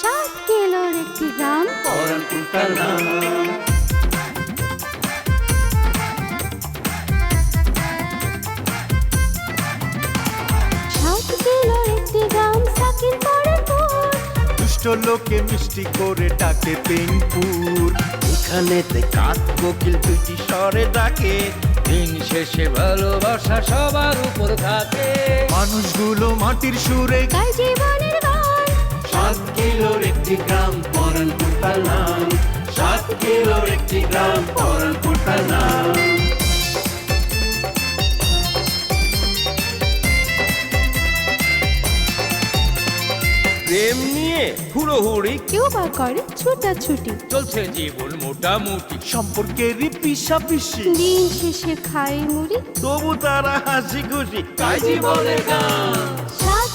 সাত কিলোর একটি গ্রাম। পরানপুরটার নাম সাত কিলোর একটি গ্রাম সাকির দুষ্ট লোকে মিষ্টি করে ডাকে পেনপুর। এখানেতে কাক কোকিল দুইটি স্বরে ডাকে দিন শেষে ভালোবাসা সবার উপর থাকে। মানুষগুলো মাটির সুরে গাই জীবনের গান সাত কিলোর একটি গ্রাম পরানপুরটার নাম। সাত কিলোর একটি গ্রাম পরানপুরটার নাম। প্রেম নিয়ে হুড়োহুড়ি? কেউ বা করে ছুটাছুটি। চলছে জীবন মোটামুটি। সম্পর্কেরই পিসা পিসি দিন শেষে খাই মুড়ি। তবু তারা হাসি খুশি তাই জীবনের গান।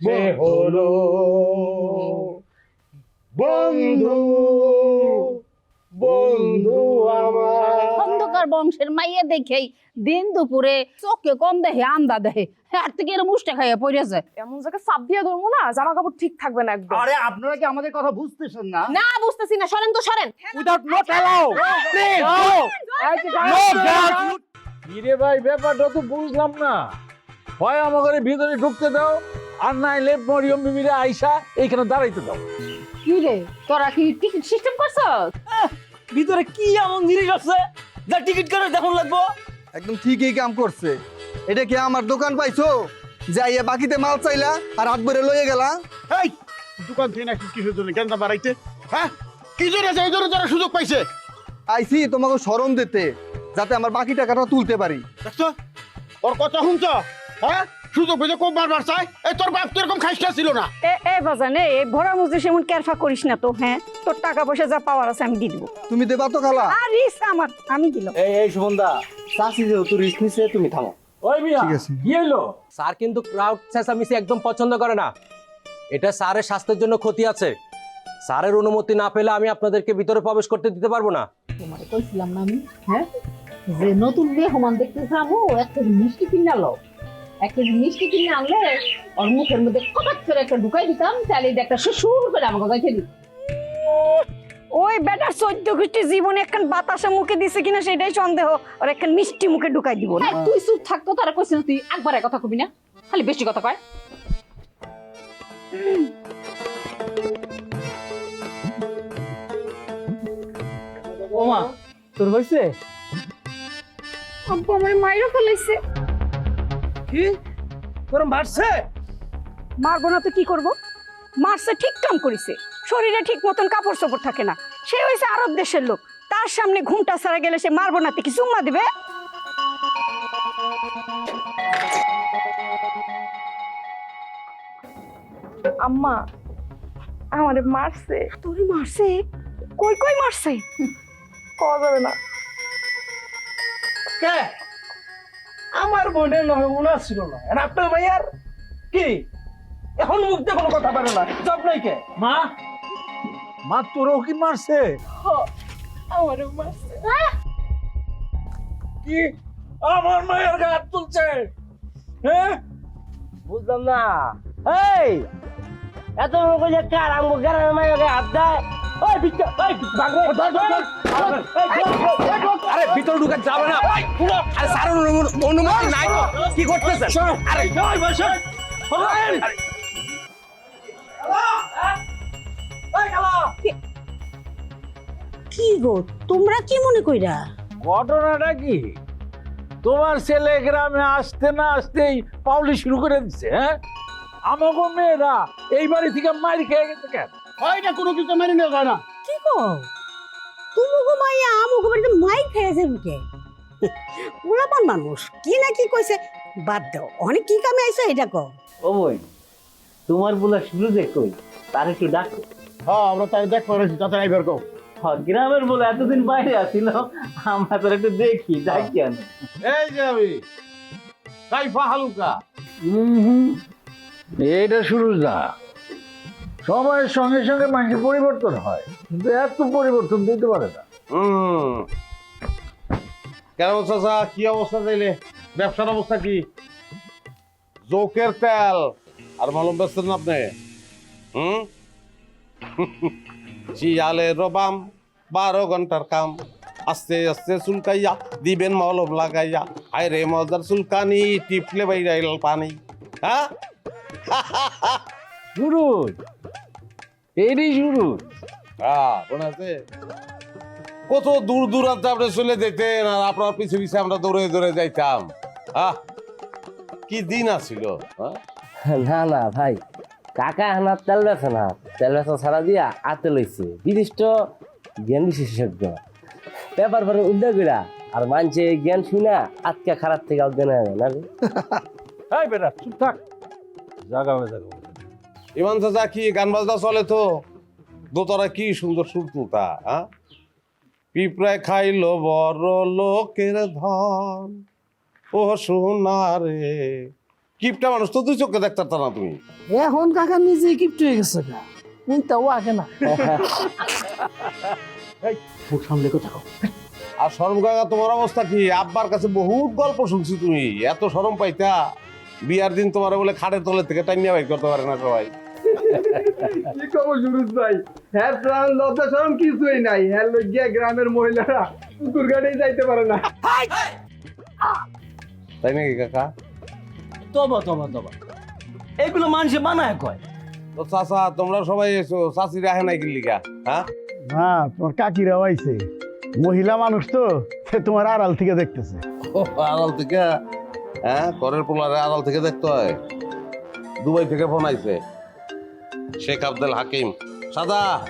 সে হলো বন্ধু। বন্ধু আমার। অন্ধকার বংশের মাইয়া দেখেই দিন দুপুরে চোখে কম দেখে আন্দা দেখে আর থেকে এর মুষ্টা খাইয়া পড়েছে। এমন জায়গায় চাপ দিয়ে ধরবো না জামা কাপড় ঠিক থাকবে না একদম। আরে আপনারা কি আমাদের কথা বুঝতেছেন না? না বুঝতেছি না সরেন তো সরেন। Without not allow please no কিরে ভাই ব্যাপারটা তো বুঝলাম না। হয় আমাকে ভিতরে ঢুকতে দাও। আর নাইলে মরিয়ম বিবিরে আইসা এইখানে দাঁড়াইতে দাও। কি রে তোরা কি টিকিট সিস্টেম করছ ভিতরে কি এমন জিনিস আছে যা টিকিট করে দেখুন লাগবো? একদম ঠিকই কাম করছে। এটা কি আমার দোকান পাইছো? যাইয়া বাকিতে মাল চাইলা আর হাত ভরে লইয়ে গেলা? এই দোকান থেকে নাকি কিসের জন্য কেন বাড়াইতে? হ্যাঁ কি জন্য আছে এই জন্য যারা সুযোগ পাইছে। আইছি তোমাকে শরম দিতে যাতে আমার বাকি টাকাটা তুলতে পারি। দেখছ? ওর কথা শুনছ? হ্যাঁ? সুযোগ পেয়েছে খুব বারবার চাই। এই তোর বাপ তো এরকম ছিল না। এ এ বাজানে এ ভরা মুজে সেমন কেরফা করিস না তো হ্যাঁ? তোর টাকা পয়সা যা পাওয়ার আছে আমি দিয়ে দিব। তুমি দেবা তো খালা। আর রিস আমার আমি দিলাম। এই এই সুমনদা চাষি যেহেতু রিস্ক নিছে তুমি থামো। ওই মিয়া ঠিক আছে। কি হইল? স্যার কিন্তু ক্রাউড চেঁচামেচি একদম পছন্দ করে না। এটা স্যারের স্বাস্থ্যের জন্য ক্ষতি আছে। স্যারের অনুমতি না পেলে আমি আপনাদেরকে ভিতরে প্রবেশ করতে দিতে পারব না। তোমারে কইছিলাম না আমি হ্যাঁ? যে নতুন মেহমান দেখতে যাব এক কেজি মিষ্টি কিনে আলো এক কেজি মিষ্টি কিনে আনলে ওর মুখের মধ্যে কটাক করে একটা ঢুকাই দিতাম তাহলে একটা শ্বশুর করে আমাকে যাইতে দিত। ওই বেটার চোদ্দ গোষ্ঠী জীবনে একখান বাতাসা মুখে দিছে কিনা সেটাই সন্দেহ। আর একখান মিষ্টি মুখে ঢুকাই দিব না। তুই চুপ থাকতো তারা কইছিল তুই একবার কথা কবি না। খালি বেশি কথা কয়। ওমা তোর হইছে? আব্বু আমার মাইরা ফেলাইছে। কি? তোর মারছে? মারবো না তো কি করব? মারছে ঠিক কাম করিছে। শরীরে ঠিক মতন কাপড় চোপড় থাকে না। সে হয়েছে আরব দেশের লোক। তার সামনে ঘুমটা ছাড়া গেলে সে মারবো না তো কি চুম্মা দিবে? আম্মা আমারে মারছে। তোরে মারছে? কই কই মারছে? কওয়া যাবে না। কে? আমার বোনের নমুনা ছিল না। আর আপনার ভাইয়ার কি? এখন মুখ দিয়ে কোনো কথা পারে না। জব নাই কে? মা? মা তোরও কি মারছে? আমারে মারছে। কি? আমার মায়ের গায়ে হাত তুলছে। হ্যাঁ বুঝলাম না। এই! এত লোক যে কার আমগো গ্রামের মায়ের গায়ে হাত দেয়? ওই বিচ্ছা ওই ভাগরে আরে ভিতরে ঢুকে যাবে না। ভাই আরে স্যার অনুমতি নাই। তো কি করতেছেন আরে কি গো তোমরা কি মনে কইরা? ঘটনাটা কি? তোমার ছেলে গ্রামে আসতে না আসতেই পাউলি শুরু করে দিচ্ছে হ্যাঁ? আমাকে মেয়েরা এই বাড়ি থেকে মারি খেয়ে গেছে কেন? এটা কোনো কিছু নেওয়া যায় না। কি গো? তুমি গো মাইয়া আমুক বাড়িতে মাই খেয়েছে বুকে। পোলাপান মানুষ কি না কি কইছে? বাদ দাও অনেক কি কামে আইছো এটা কো ও বই তোমার বলা শুরু যে কই তার একটু ডাক। হ্যাঁ আমরা তাই দেখ পারেছি তাতে আইবার কও। গ্রামের বলে এতদিন বাইরে আসিল আমরা তোর একটু দেখি যাই কেন? এই যে আমি কাইফা হালুকা। এটা শুরু না সময়ের সঙ্গে সঙ্গে মানুষের পরিবর্তন হয়, কিন্তু এত পরিবর্তন দিতে পারে না। হুম। কেন চাচা, কি অবস্থা চাইলে ব্যবসার অবস্থা কি? জোকের তেল, আর মলম বেচতেন আপনি? হুম? শিয়ালের রবাম, বারো ঘণ্টার কাম। আস্তে আস্তে চুলকাইয়া দিবেন মলম লাগাইয়া। আয় রে মজার চুলকানি, টিপলে বাইরাইল পানি। হ্যাঁ? এরই মনে আছে? কত দূর দূরান্তে আপনি চলে যেতেন আর আপনার পিছে পিছে আমরা দৌড়ে দৌড়ে যাইতাম। আহ কি দিন আছিল হ্যাঁ? না না ভাই কাকা হানার তেল বেছে না। তেল বেচা ছাড়া দিয়া আতে লইছে। বিশিষ্ট জ্ঞান বিশেষজ্ঞ। পেপার পরে উদ্যোগ আর মানছে জ্ঞান শুনা আজকে খারাপ থেকে অজ্ঞান হয়ে যায় না এই বেটা চুপ থাক। জাগা হয়ে ইমান চাচা কি গান বাজনা চলে তো? দোতারা কি সুন্দর সুর তুলতা হ্যাঁ পিঁপড়ায় খাইলো বড় লোকের ধন। ও সোনা রে কিপটা মানুষ তো দুই চোখে দেখতে না তুমি। এখন কাকা নিজেই কিপ্ট হয়ে গেছে উনটাও আগে না। মুখ সামনে কথা কও। আর শরম কাকা তোমার অবস্থা কি? আব্বার কাছে বহুত গল্প শুনছি তুমি এত শরম পাইতা। বিয়ার দিন তোমার বলে খাটের তলে থেকে টাইমিয়া বাইর করতে পারে না সবাই। কি খবর সুরজ ভাই? হ্যাঁ প্রাণ লজ্জা সরম কিছুই নাই। হ্যাঁ লজ্জা গ্রামের মহিলারা পুকুর ঘাটেই যাইতে পারে না। তাই নাকি কাকা? তবা তবা তবা। এগুলো মানুষে বানায় কয়? তো চাচা তোমরা সবাই এসো। চাষি রাখে নাই কিল্লিকা হ্যাঁ? না তোমার কাকিরাও আইছে। মহিলা মানুষ তো সে তোমার আড়াল থেকে দেখতেছে। ও, আড়াল থেকে? হ্যাঁ করের পোলারে আড়াল থেকে দেখতে হয়। দুবাই থেকে ফোন আইছে। শেখ আব্দুল হাকিম। সাদা।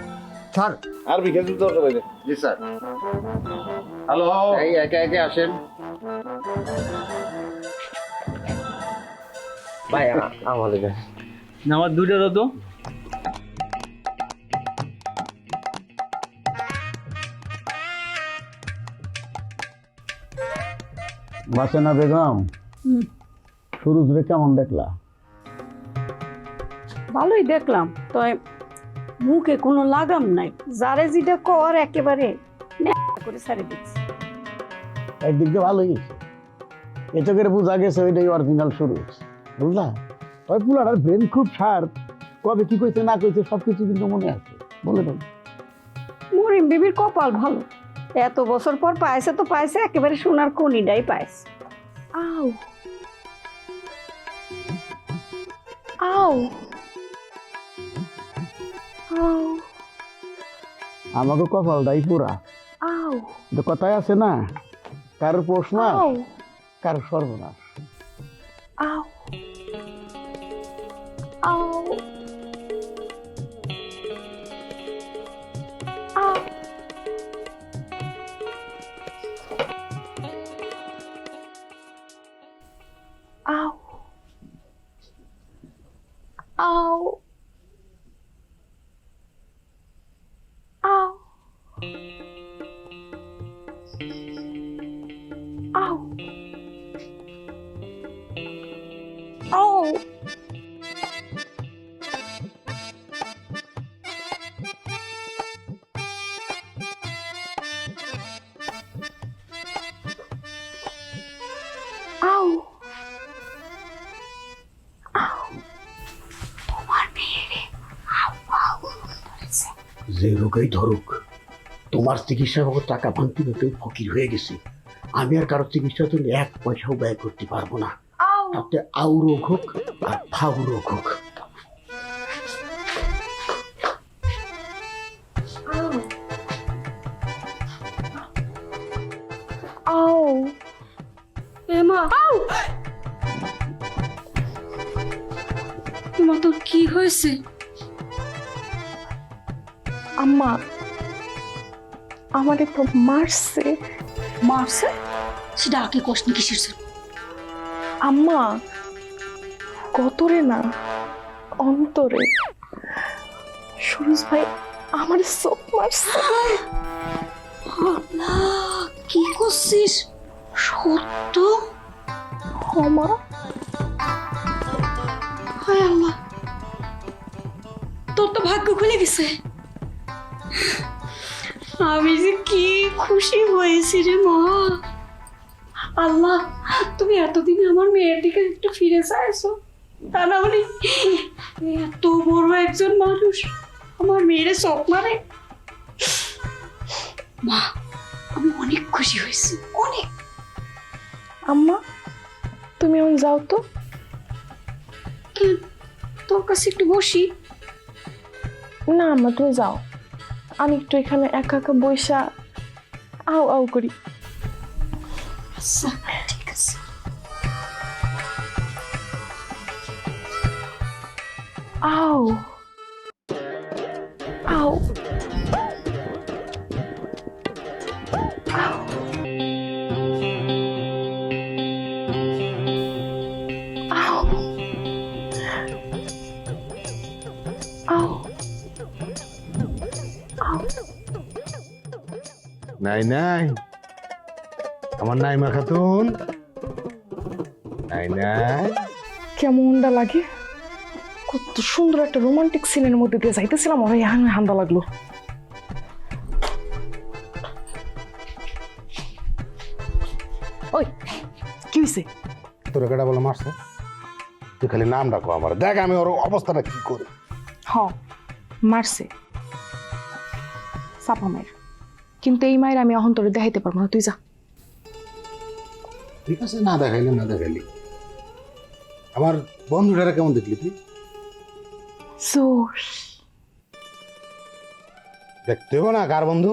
স্যার। আর বিকেল দিতে সবাই জি স্যার। হ্যালো। এই একে একে আসেন। ভাই আ- আমার লেগে আমার দুইটা তো। বাসেনা বেগম। সুরুজরে কেমন দেখলা? ভালোই দেখলাম মুখে কোনো লাগাম নাই। যারে যেটা কর একেবারে করে দিচ্ছে। একদিক দিয়ে ভালোই গেছে এতে করে বোঝা গেছে ওইটাই অরিজিনাল সুরুজ। বুঝলা? ওই পুলাটার ব্রেন খুব শার্প কবে কি কইছে না কইছে সব কিছু কিন্তু মনে আছে। বলে দেন মরিম বিবির কপাল ভালো। এত বছর পর পাইছে তো পাইছে একেবারে সোনার কনিটাই পাইছে। আও আও আও আমাকে কপালটাই পুরা। আও কথায় আছে না? কার প্রশ্ন? কার সর্বনাশ? যে রোগই ধরুক। তোমার চিকিৎসা বাবদ টাকা ভাঙতে তুমি ফকির হয়ে গেছে। আমি আর কারোর চিকিৎসা জন্য এক পয়সাও ব্যয় করতে পারব না. তাতে আউ রোগ হোক আর ফাউ রোগ হোক। তো মারছে। মারছে? সেটা আগে কষ্ট কিসের জন্য? আম্মা কতরে না? অন্তরে। সুরজ ভাই আমার চোখ মারছে। কি করছিস? সত্য? ক্ষমা হায় আল্লাহ। তোর তো ভাগ্য খুলে গেছে। আমি যে কি খুশি হয়েছি রে মা। আল্লাহ তুমি এতদিনে আমার মেয়ের দিকে একটু ফিরে চাইছো। তা না হলে এত বড় একজন মানুষ আমার মেয়ের চোখ মারে মা আমি অনেক খুশি হয়েছি অনেক। আম্মা তুমি এখন যাও তো। তোর কাছে একটু বসি? না আম্মা তুমি যাও। আমি একটু এখানে একা একা বৈশা আও আও করি। আচ্ছা আও। নাই নাই। আমার নাইমা খাতুন। নাই নাই। কেমনটা লাগে? কত সুন্দর একটা রোমান্টিক সিনের মধ্যে দিয়ে যাইতেছিলাম ওরা এখানে হান্দা লাগল। ওই কি হয়েছে তোর কেটা বলে মারছে? তুই খালি নাম ডাকো আমার। দেখ আমি ওর অবস্থাটা কি করি। হ মারছে। মায়ের কিন্তু এই মায়ের আমি অহন্তরে দেখাইতে পারব না তুই যা। ঠিক আছে না দেখাইলি না দেখাইলি। আমার বন্ধুটারা কেমন দেখলি তুই? জোর দেখতে হবে না কার বন্ধু?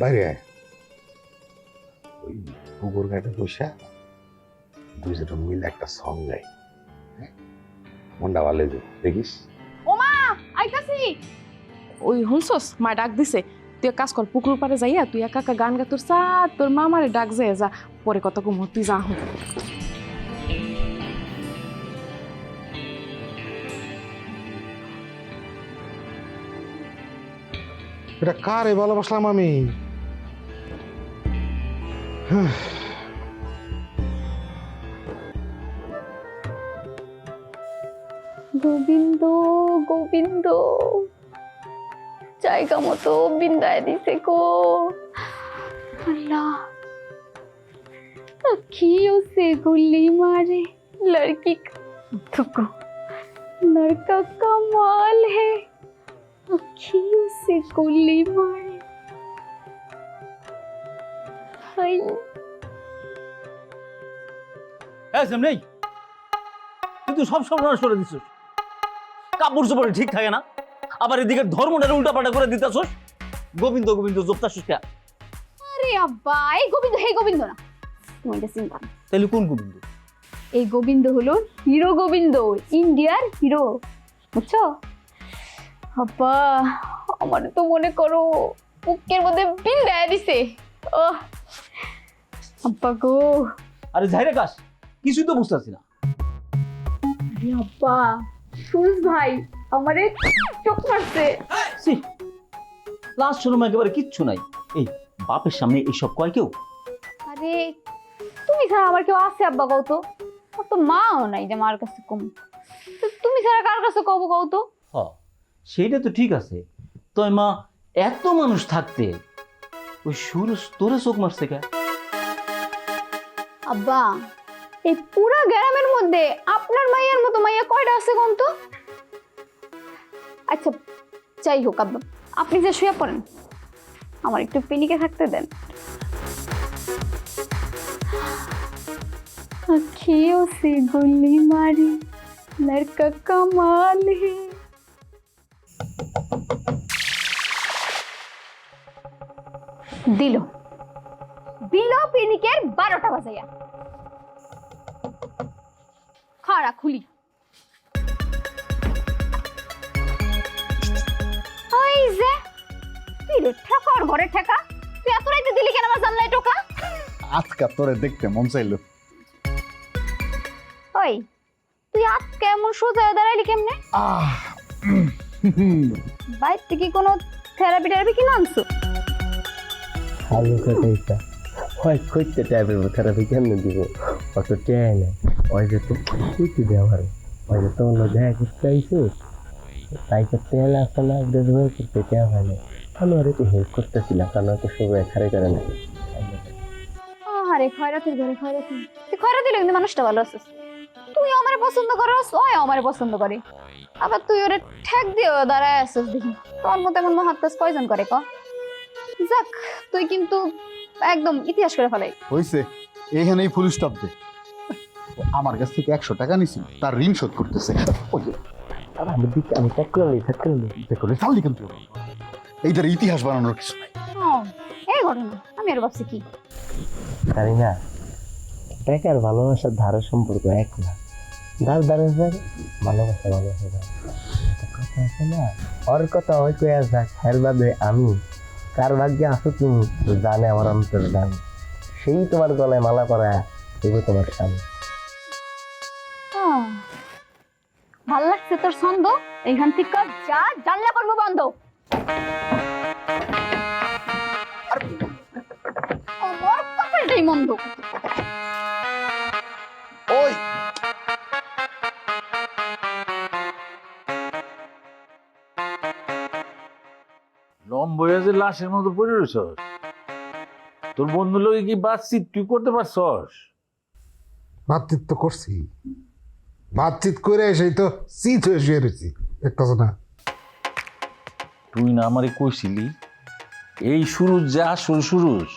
বাইরে আয়। ওই পুকুর ঘাটে বসে দুইজন মিলে একটা সং গাই হ্যাঁ? মনটা ভালো দেখিস? ওমা আইতাছি। ওই হুনছস মা ডাক দিছে তুই কাজ কর পুকুর পারে যাইয়া তুই একা একা গান গা তোর সা তোর মামারে ডাক যায় যা পরে কত কম তুই যা হুন এটা কারে ভালোবাসলাম আমি? গোবিন্দ গোবিন্দ। জায়গা মতো বিন্দায় দিছে গো अल्लाह अखियों से गुल्ली मारे लड़की का थुको लड़का कमाल है अखियों से गुल्ली मारे हाय হ্যাঁ নেই কিন্তু সব সব নষ্ট করে দিছিস কাপড় চোপড়ে ঠিক থাকে না আবার এদিকে ধর্মটারে উল্টাপাল্টা করে দিতেছস। গোবিন্দ গোবিন্দ জোপতাছিস কে আরে আব্বা এই গোবিন্দ হে গোবিন্দ না। তুমি এটা চিন্তা তাহলে কোন গোবিন্দ? এই গোবিন্দ হলো হিরো গোবিন্দ ইন্ডিয়ার হিরো বুঝছ? আব্বা আমার তো মনে করো বুকের মধ্যে বিল দেয়া দিছে। ও আব্বা গো। আরে ঝাইরে কাস কিছুই তো বুঝতেছি না। আরে আব্বা সুরজ ভাই আমারে চোখ মারছে। সি লাস্ট শোরুম একেবারে কিচ্ছু নাই। এই বাপের সামনে এইসব কয় কেউ? আরে তুমি ছাড়া আমার কেউ আছে আব্বা কও তো। আমার তো মাও নাই যে মার কাছে কম। তুমি ছাড়া কার কাছে কব কও তো? হ সেইটা তো ঠিক আছে। তো মা এত মানুষ থাকতে ওই সুর তোরে চোখ মারছে কে? আব্বা এই পুরা গ্রামের মধ্যে আপনার মাইয়ার মতো মাইয়া কয়টা আছে কোন তো? আচ্ছা যাই হোক আব্বা আপনি যে শুয়ে পড়েন আমার একটু পিনিকে থাকতে দেন अखियों से गोली मारी लड़का कमाल है দিল দিল পিনিকের বারোটা বাজাইয়া খাড়া খুলি যে তুই রে ঠেকার ঘরে ঠেকা। তুই এত রাইতে দিলি কেন আমার জানলাই টোকা? আজকা তোরে দেখতে মন চাইলো। ওই তুই আজকে এমন সোজা হয়ে দাঁড়াইলি কেমনে? আহ বাইর থেকে কোনো থেরাপি টেরাপি কিনে আনছো? ভালো কাকাইটা হয় কইতে টাইপের থেরাপি কেমনে দিব? অত টেয় নেই। ওই যে তো কইতে দেওয়া পারে ওই যে তোমার দেখা করতে আইসো তাই তো তেল আসে না ডেলিভারি করতে দেওয়া হয় না। আমি আর একটু হেল্প করতেছিলাম কারণ হয়তো সবাই খারে করে না। আরে খয়রাতির ঘরে খয়রাতি তুই খয়রাতি কিন্তু মানুষটা ভালো আছিস। তুই আমারে পছন্দ করস ওই আমারে পছন্দ করে। আবার তুই ওরে ঠেক দিয়ে দাঁড়ায় আসিস দেখি। তোর মতো এমন মহাত কাজ কয়জন করে ক? যাক তুই কিন্তু একদম ইতিহাস করে ফেলাই। হয়েছে এইখানেই ফুল স্টপ দে। আমার কাছ থেকে একশো টাকা নিছিল তার ঋণ শোধ করতেছে। ওই আর আমি দিক আমি চেক করে নিই চেক করে নিই। কিন্তু এইটার ইতিহাস বানানোর কিছু নাই। এই ঘটনা আমি আর ভাবছি কি? জানি না টাকা আর ভালোবাসার ধারের সম্পর্ক এক না। ধার ধারে ধার ভালোবাসা ভালোবাসা ধার কথা আছে না ওর কথা ওই কয়ে যাক হের বাদে আমি কার ভাগ্যে আসো তুমি জানে আমার অন্তর দান সেই তোমার গলায় মালা করা দেবো তোমার স্বামী। এইখান থেকে যা জানলা করব বন্ধ। আমার কপালটাই মন্দ। ওই। লম্ব হয়ে যে লাশের মতো পড়ে রয়েছস। তোর বন্ধু লোকে কি বাতচিত তুই করতে পারছস? বাতচিত তো করছি। বাতচিত করে এসেই তো চিত হয়ে শুয়ে রয়েছি। দেখতেছ না। তুই না আমারে কইছিলি এই শুরু যে আসল সুরুজ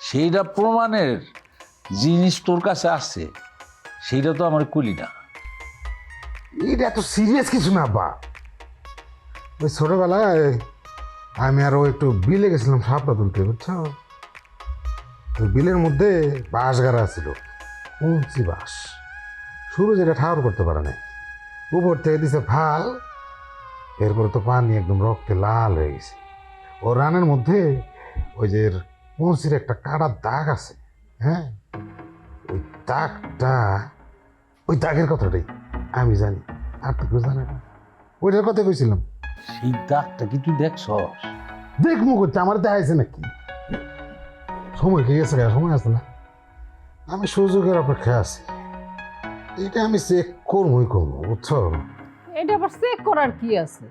সেইটা প্রমাণের জিনিস তোর কাছে আছে সেইটা তো আমার কইলি না। এটা এত সিরিয়াস কিছু না বা। ওই ছোটবেলায় আমি আরও একটু বিলে গেছিলাম সাপটা তুলতে বুঝছ? তো বিলের মধ্যে বাঁশ গাড়া ছিল উঁচি বাঁশ। শুরু যেটা ঠাউর করতে পারে নাই। উপর থেকে দিছে ফাল। এরপরে তো পানি একদম রক্তে লাল হয়ে গেছে। ও রানের মধ্যে ওই যে উঁচির একটা কাটার দাগ আছে হ্যাঁ? ওই দাগটা ওই দাগের কথাটাই আমি জানি। আর তো কেউ জানে না। ওইটার কথা কইছিলাম। সেই দাগটা কি তুই দেখছস? দেখব করতে আমার দেখাইছে নাকি? সময় কে গেছে সময় আছে না? আমি সুযোগের অপেক্ষায় আছি। এটা আমি চেক করবই করব বুঝছ? এটা আবার চেক করার কি আছে?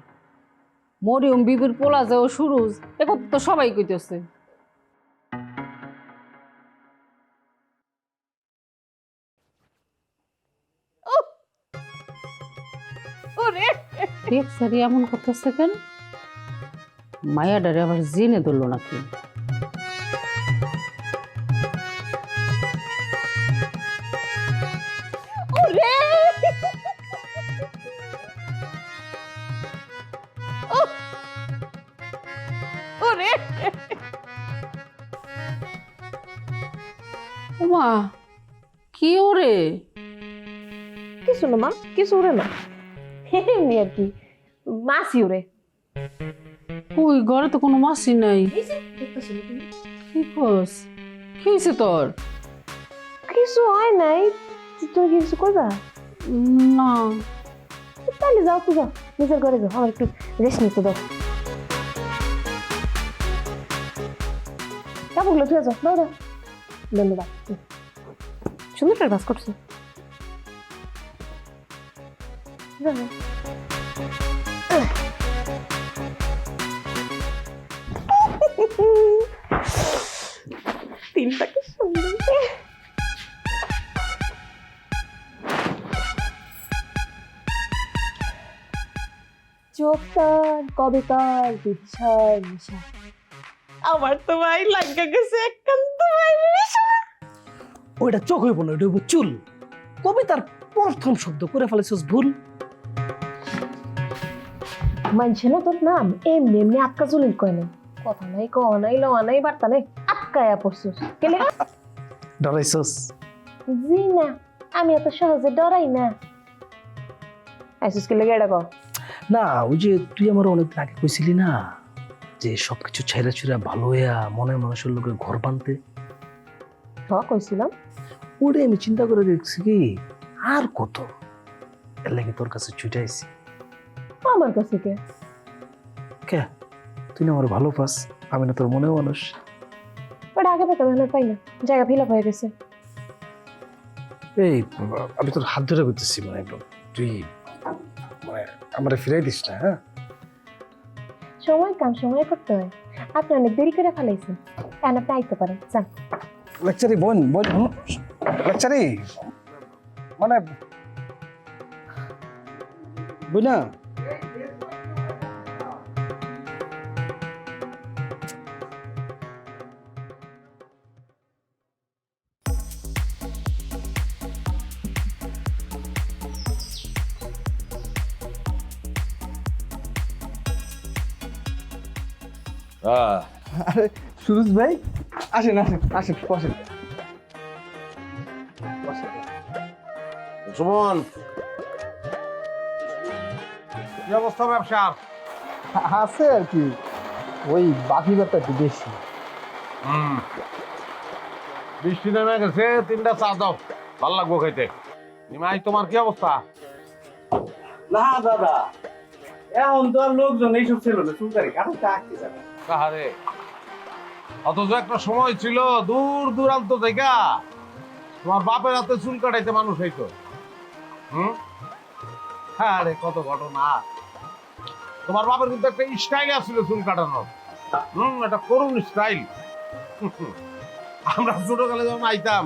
মরিয়ম বিবির পোলা যে ও সুরুজ এখন তো সবাই কইতেছে। এমন করতেছে কেন? মায়াডারে আবার জেনে ধরলো নাকি? কি ওরে? কিছু না মা কিছু ওরে না। এমনি আর কি। মাসি ওরে। ওই ঘরে তো কোনো মাসি নাই। কি কস কি হয়েছে তোর? কিছু হয় নাই। কি কিছু করবা? না। তাহলে যাও তো যাও। নিজের ঘরে যাও। আমার একটু রেস্ট নিতে দাও। কাপড়গুলো ধুয়ে যাও। দাও দাও ধন্যবাদ হুম। সুন্দর করে বাস করছ। তিনটা কি সুন্দর চোখ তার বিছার নিশা আমার তো ভাই লাগা গেছে নিশা ওইটা চোখ হইব না ওইটা হইব চুল। কবিতার প্রথম শব্দ করে ফেলেছিস ভুল। মানছে না তোর নাম? এমনি এমনি আটকা চুলির কয় নাই। কথা নাই ক নাই লওয়া নাই বার্তা নাই আটকায়া পড়ছিস। কেলে? ডরাইছস? জি না আমি এত সহজে ডরাই না। আইসিস কেলে গেড়া কও? না ওই যে তুই আমার অনেকদিন আগে কইছিলি না যে সবকিছু ছেড়ে ছুড়ে ভালো হইয়া মনে মানুষের লোকে ঘর বানতে। হ কইছিলাম। ওরে আমি চিন্তা করে দেখছি কি আর কত? এর লাগে তোর কাছে ছুটাইছি আমার কাছে কে? কে? তুই না আমার ভালো পাস আমি না তোর মনেও মানুষ। ওটা আগে পেতাম এখন পাই না জায়গা ফিল হয়ে গেছে। এই আমি তোর হাত ধরে করতেছি মানে একদম তুই মানে আমার ফিরাই দিস না হ্যাঁ? সময় কাম সময় করতে হয়। আপনি অনেক দেরি করে ফেলাইছেন। কেন আপনি আইতে পারেন যান। লেকচারি বোন বোন লেকচারি মানে হ্যাঁ আরে সুরজ ভাই আসেন আসেন আসেন বসেন। সুমন। কি অবস্থা ব্যবসার? আছে আর কি। ওই বাকি ব্যাপারটা একটু বেশি। বৃষ্টি নেমে গেছে তিনটা চা দাও ভালো লাগবো খাইতে নিমাই তোমার কি অবস্থা? না দাদা। এখন তো আর লোকজন এইসব ছিল না চুলকারি কারণ কাহারে? অথচ একটা সময় ছিল দূর দূরান্ত থেকে তোমার বাপের হাতে চুল কাটাইতে মানুষ হইতো। হুম? হ্যাঁ রে কত ঘটনা। তোমার বাপের কিন্তু একটা স্টাইল আছিল চুল কাটানোর। হুম একটা করুণ স্টাইল আমরা ছোটকালে যখন আইতাম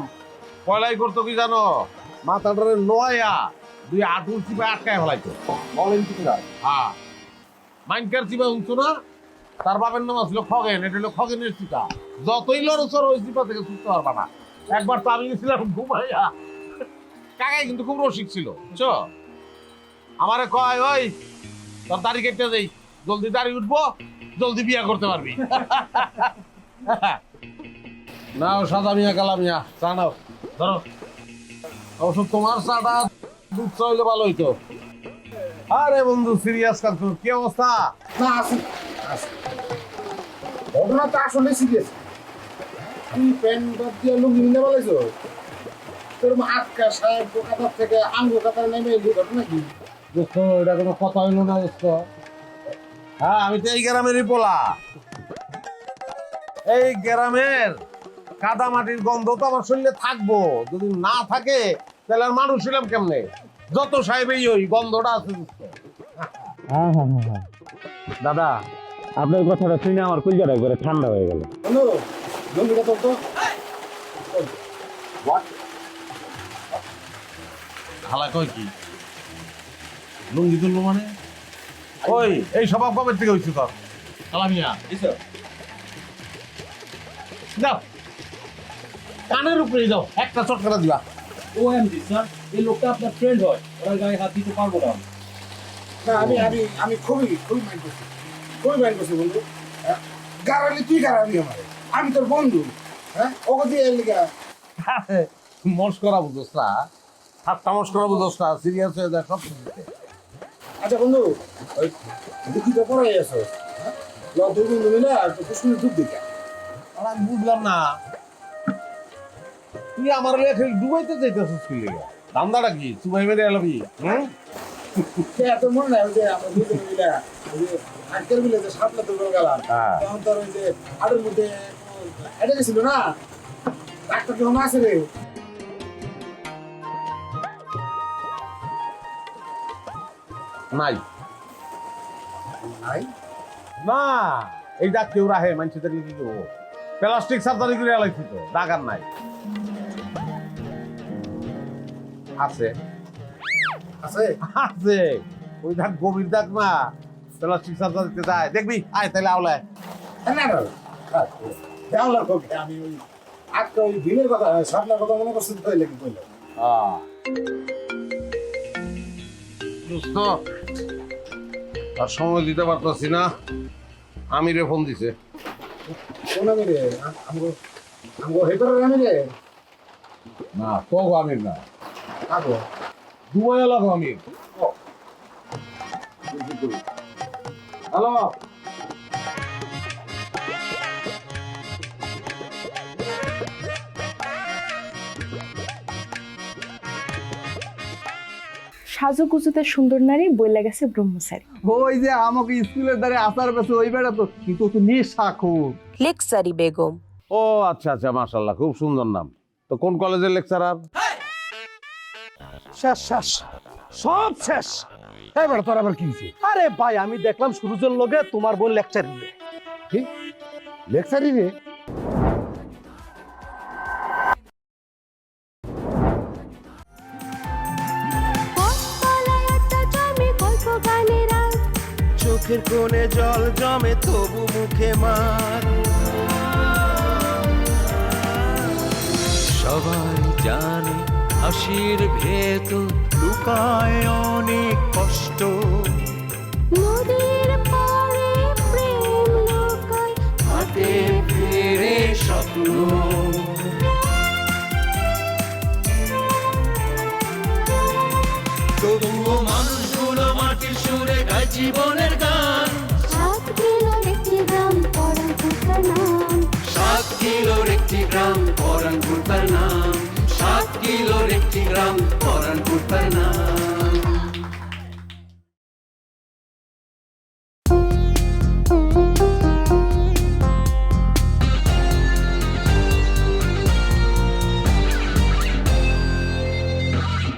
পয়লাই করতো কি জানো? মাথাটারে নোয়া দুই আটুর চিপে আটকায় ফেলাইতো। হ্যাঁ। মাইনকার চিপে উঠছো না? তার বাপের নাম আসলো খগেন, এটা হলো খগেনের চিপা যতই লড়ছর ওই চিপা থেকে ছুটতে পারবা না একবার তো আমি গেছিলাম ঘুমাইয়া। কাকাই কিন্তু খুব রসিক ছিল, বুঝছ? আমারে কয়, ওই, তোর দাড়ি কেটে দেই। জলদি দাড়ি উঠবো, জলদি বিয়া করতে পারবি। নাও, সাদা মিয়া, কালা মিয়া, চা নাও। ধরো। অবশ্য তোমার চাটা দুধ চা হইলে ভালো হইতো। আরে বন্ধু সিরিয়াস কাজ কি অবস্থা? না আসি ঘটনা তো আসলে সিরিয়াস তুই প্যান্ট বাদ দিয়ে লুঙ্গি নিতে বলেছ তোর আটকা সাহেব কাতার থেকে আঙ্গু কাতার নেমে এলি ঘটনা কি? দোস্ত এটা কোনো কথা হইল না দোস্ত। হ্যাঁ আমি তো এই গ্রামেরই পোলা। এই গ্রামের কাদা মাটির গন্ধ তো আমার শরীরে থাকব। যদি না থাকে তাহলে আর মানুষ ছিলাম কেমনে? যত সাহেবই ওই গন্ধটা আছে হ্যাঁ হ্যাঁ হ্যাঁ হ্যাঁ। দাদা আপনার কথাটা শুনে আমার কুলজাটা একবারে ঠান্ডা হয়ে গেল। তোর তো হালা কই কি? লুঙ্গি তুলবো মানে? ওই এই স্বভাব কবে থেকে হয়েছে তোর? কালামিয়া যাও। কানের উপরে যাও। একটা চটকাটা দিবা। ও এমডি স্যার এই লোকটা আপনার ফ্রেন্ড হয় ওনার গায়ে হাত দিতে পারব না। না আমি আমি আমি খুবই খুবই মাইন্ড করছি। খুবই মাইন্ড করছি বন্ধু। হ্যাঁ? গারালি তুই গারালি আমার। আমি তোর বন্ধু। হ্যাঁ? ওকে দিয়ে এলি গা মস্করা বুঝোস না ঠাট্টা মস্করা বুঝোস না সিরিয়াস হয়ে যায় সব আচ্ছা বন্ধু ওই দুঃখিত পড়াই আছো। হ্যাঁ? দুই বন্ধু মিলে আর তো কুসুমের দুধ দিকা আর আমি বুঝলাম না। তুই আমার লেখে ডুবাইতে চাইতেছিস কি লেগে? দান্দাটা কি? চুবাই মেরে এলাবি হুম এত মনে নাই ওই যে আমরা দুজন মিলে ওই যে আজকের মিলে যে সাতলা দুর্গ গেলাম হ্যাঁ। তখন তোর ওই যে আড়ের মধ্যে এটা গেছিল না? ডাক্তার কেমন আছে রে। নাই। নাই? না এই ডাক কেউ রাহে মানুষদের কি করব? প্লাস্টিক সার্জারি করে এলাইছি তো দাগ নাই। আছে। আছে? আছে। ওই দাগ গভীর দাগ না। প্লাস্টিক সার্জারিতে যায়। দেখবি? আয় তাহলে আওলায়। না না আমি ওই আজকে ওই দিনের কথা কথা মনে করছি লেগে দোস্ত আর সময় দিতে পারতাছি না। আমি রে ফোন দিছে। কোন আমি রে আমগো আমগো হেতরের আমি রে না তো আমির না। Dubai hello? সাজুগুজুতে সুন্দর নারী বইলা গেছে ব্রহ্মচারী। ওই যে আমাকে স্কুলের দ্বারে আসার পেছে ওই বেড়া তো কিন্তু তো খুব। লেকচারি বেগম। ও আচ্ছা আচ্ছা মাশাল্লাহ খুব সুন্দর নাম। তো কোন কলেজের লেকচারার শেষ শেষ। সব শেষ। এবার তোর আবার কি আরে ভাই, আমি দেখলাম সুরজের লগে তোমার বোন লেকচার দিবে লেকচারি রে চোখের কোণে জল জমে তবু মুখে মার। সবাই জানে হাসির ভেত লুকায় অনেক কষ্ট। নদীর পাড়ে প্রেম লোকায় হাতে ফেরে স্বপ্ন। তবুও মানুষগুলো মাটির সুরে গায় জীবনের গান। সাত কিলোর একটি গ্রাম পরাণ নাম। সাত কিলোর একটি গ্রাম তার নাম। সাত কিলোর একটি গ্রাম পরানপুর তার নাম